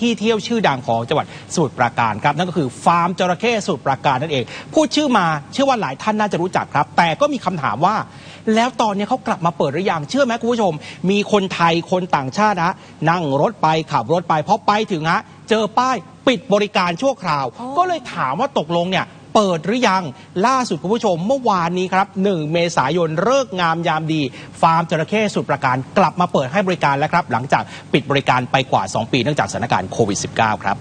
ที่เที่ยวชื่อดังของจังหวัดสมุทรปราการครับนั่นก็คือฟาร์มจระเข้สมุทรปราการนั่นเอง พูดชื่อมาเชื่อว่าหลายท่านน่าจะรู้จักครับ แต่ก็มีคำถามว่า แล้วตอนนี้เขากลับมาเปิดหรือยังเชื่อไหมคุณผู้ชม มีคนไทยคนต่างชาตินะนั่งรถไปขับรถไปพอไปถึงฮะเจอป้ายปิดบริการชั่วคราว ก็เลยถามว่าตกลงเนี่ย เปิดหรือยัง ล่าสุดคุณผู้ชมเมื่อวานนี้ครับ 1 เมษายนเลิกงามยามดี ฟาร์มจระเข้สุดประการกลับมาเปิดให้บริการแล้วครับ หลังจากปิดบริการไปกว่า 2 ปีเนื่องจากสถานการณ์โควิด -19 ครับ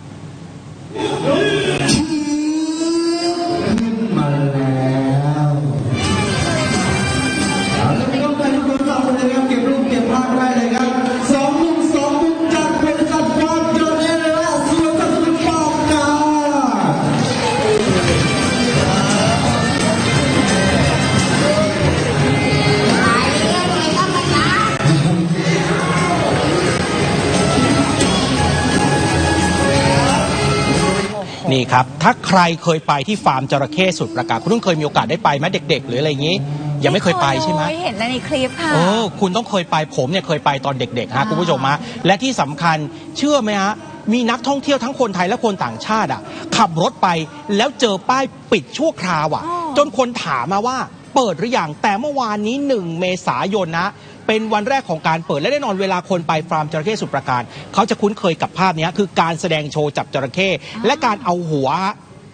นี่ครับ ถ้าใครเคยไปที่ฟาร์มจระเข้สุดประการคุณต้องเคยมีโอกาสได้ไปไหมเด็ก ๆ หรืออะไรอย่างนี้ ยังไม่เคยไปใช่ไหมเห็นแต่ในคลิปค่ะเออคุณต้องเคยไปผมเนี่ยเคยไปตอนเด็กๆฮะอ่าคุณผู้ชมฮะและที่สำคัญเชื่อไหมฮะมีนักท่องเที่ยวทั้งคนไทยและคนต่างชาติอะ ขับรถไปแล้วเจอป้ายปิดชั่วคราวอะ จนคนถามมาว่าเปิดหรือยังแต่เมื่อวานนี้ 1 เมษายนนะ เป็นวันแรกของการเปิดและแน่นอนเวลาคนไปฟาร์มจระเข้สุดประการ เขาจะคุ้นเคยกับภาพนี้คือการแสดงโชว์จับจระเข้และการเอาหัว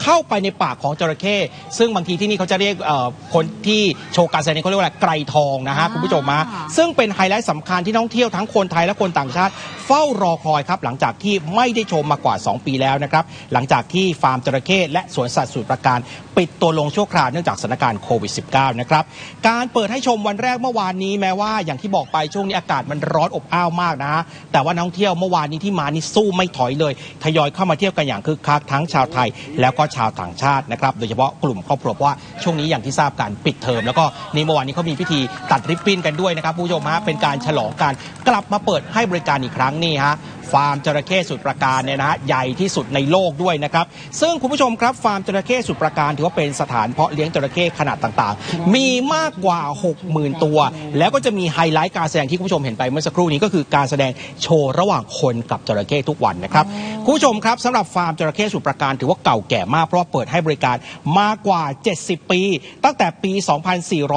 เข้าไปในปากของจระเข้ซึ่งบางทีที่นี่เขาจะเรียกเอ่อคนที่โชว์การแสดงเขาเรียกว่าอะไรไกรทองนะฮะอ่าคุณผู้ชมมาซึ่งเป็นไฮไลท์สำคัญที่นักท่องเที่ยวทั้งคนไทยและคนต่างชาติ เฝ้ารอคอยครับหลังจากที่ไม่ได้ชมมากว่า 2 ปีแล้วนะครับหลังจากที่ฟาร์มจระเข้และสวนสัตว์สูตรประการ ปิดตัวลงชั่วคราวเนื่องจากสถานการณ์โควิด -19 นะครับการเปิดให้ชมวันแรกเมื่อวานนี้แม้ว่าอย่างที่บอกไปช่วงนี้อากาศมันร้อนอบอ้าวมากนะฮะแต่ว่านักท่องเที่ยวเมื่อวานนี้ที่มานี่สู้ไม่ถอยเลย ทยอยเข้ามาเที่ยวกันอย่างคึกคักทั้งชาวไทยแล้วก็ชาวต่างชาตินะครับ โดยเฉพาะกลุ่มครอบครัวเพราะว่าช่วงนี้อย่างที่ทราบกันปิดเทอม แล้วก็ในเมื่อวานนี้เขามีพิธีตัดริบบิ้นกันด้วยนะครับผู้ชมฮะเป็นการฉลองการกลับมาเปิดให้บริการอีกครั้งนี่ฮะฟาร์มจระเข้สุดประการเนี่ยนะฮะใหญ่ที่สุดในโลกด้วยนะครับ ซึ่งคุณผู้ชมครับฟาร์มจระเข้สุดประการถือว่าเป็นสถานเพาะเลี้ยงจระเข้ขนาดต่างๆ มีมากกว่า 60,000 ตัว แล้วก็จะมีไฮไลท์การแสดงที่คุณผู้ชมเห็นไปเมื่อสักครู่นี้ก็คือการแสดงโชว์ระหว่างคนกับจระเข้ทุกวันนะครับคุณผู้ชมครับสำหรับฟาร์มจระเข้สุดประการถือว่าเก่าแก่มากเพราะว่าเปิดให้บริการมากกว่า 70 ปี ตั้งแต่ปี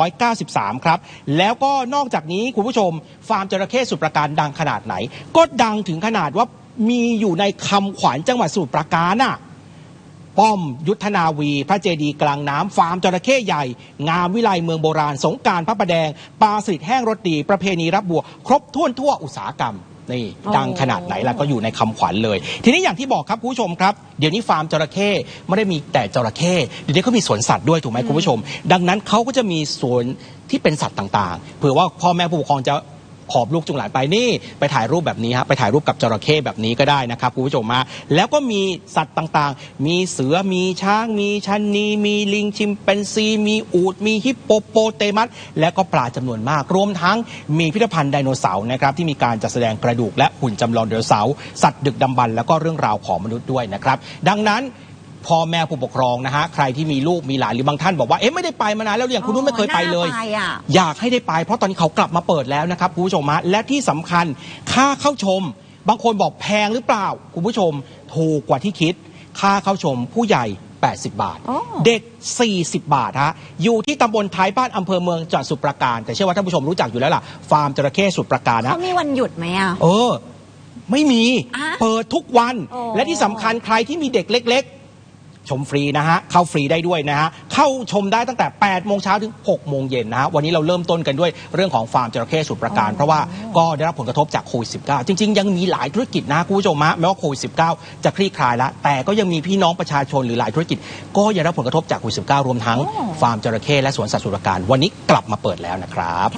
2493 ครับ แล้วก็นอกจากนี้คุณผู้ชม ฟาร์มจระเข้สุดประการดังขนาดไหน ก็ดังถึงขนาดว่ามีอยู่ในคำขวัญจังหวัดสมุทรปราการน่ะป้อมยุทธนาวี พระเจดีย์กลางน้ำฟาร์มจระเข้ใหญ่ งามวิไลเมืองโบราณ สงการพระประแดง ปลาสลิดแห้งรสดี ประเพณีรับบัว ครบถ้วนทั่วอุตสาหกรรม นี่ดังขนาดไหนล่ะก็อยู่ในคำขวัญเลย ทีนี้อย่างที่บอกครับคุณผู้ชมครับเดี๋ยวนี้ฟาร์มจระเข้ไม่ได้มีแต่จระเข้เดี๋ยวนี้เขามีสวนสัตว์ด้วยถูกไหมคุณผู้ชม ดังนั้นเขาก็จะมีสวนที่เป็นสัตว์ต่างๆเผื่อว่าพ่อแม่ผู้ปกครองจะ ขอบลูกจุงหลานไปนี่ไปถ่ายรูปแบบนี้ฮะไปถ่ายรูปกับจระเข้แบบนี้ก็ได้นะครับคุณผู้ชมมาแล้วก็มีสัตว์ต่างๆ มีเสือมีช้าง มีชันนีมีลิงชิมเปนซี มีอูฐมีฮิปโปโปเตมัสและก็ปลาจำนวนมาก รวมทั้งมีพิพิธภัณฑ์ไดโนเสาร์นะครับที่มีการจัดแสดงกระดูกและหุ่นจำลองไดโนเสาร์สัตว์ดึกดำบรรแล้วก็เรื่องราวของมนุษย์ด้วยนะครับ ดังนั้น พ่อแม่ผู้ปกครองนะฮะใครที่มีลูกมีหลานหรือบางท่านบอกว่าเอ๊ะไม่ได้ไปมานานแล้วอย่างคุณนุ่นไม่เคยไปเลย น่าไปอะ อยากให้ได้ไปเพราะตอนนี้เขากลับมาเปิดแล้วนะครับคุณผู้ชมฮะและที่สำคัญค่าเข้าชม บางคนบอกแพงหรือเปล่า คุณผู้ชมถูกกว่าที่คิด ค่าเข้าชมผู้ใหญ่ 80 บาท โอ้ เด็ก 40 บาทฮะอยู่ที่ตำบลท้ายบ้านอำเภอเมืองจังหวัดสมุพรปราการ แต่เชื่อว่าท่านผู้ชมรู้จักอยู่แล้วล่ะฟาร์มจระเข้สุดประการนะ เขามีวันหยุดไหมอะ เออ ไม่มี อะเปิดทุกวัน โอ้ และที่สำคัญใครที่มีเด็กเล็ก ๆ ชมฟรีนะฮะเข้าฟรีได้ด้วยนะฮะเข้าชมได้ตั้งแต่8โมงเช้าถึง6โมงเย็นนะฮะวันนี้เราเริ่มต้นกันด้วยเรื่องของฟาร์มจระเข้สุดประการ เพราะว่าก็ได้รับผลกระทบจากโควิด -19 จริง ๆ ยังมีหลายธุรกิจนะคุณผู้ชมฮะแม้ว่าโควิด -19 จะคลี่คลายแล้วแต่ก็ยังมีพี่น้องประชาชนหรือหลายธุรกิจ ก็ยังได้รับผลกระทบจากโควิด -19 รวมทั้งฟาร์มจระเข้และสวนสัตว์สุรการ วันนี้กลับมาเปิดแล้วนะครับ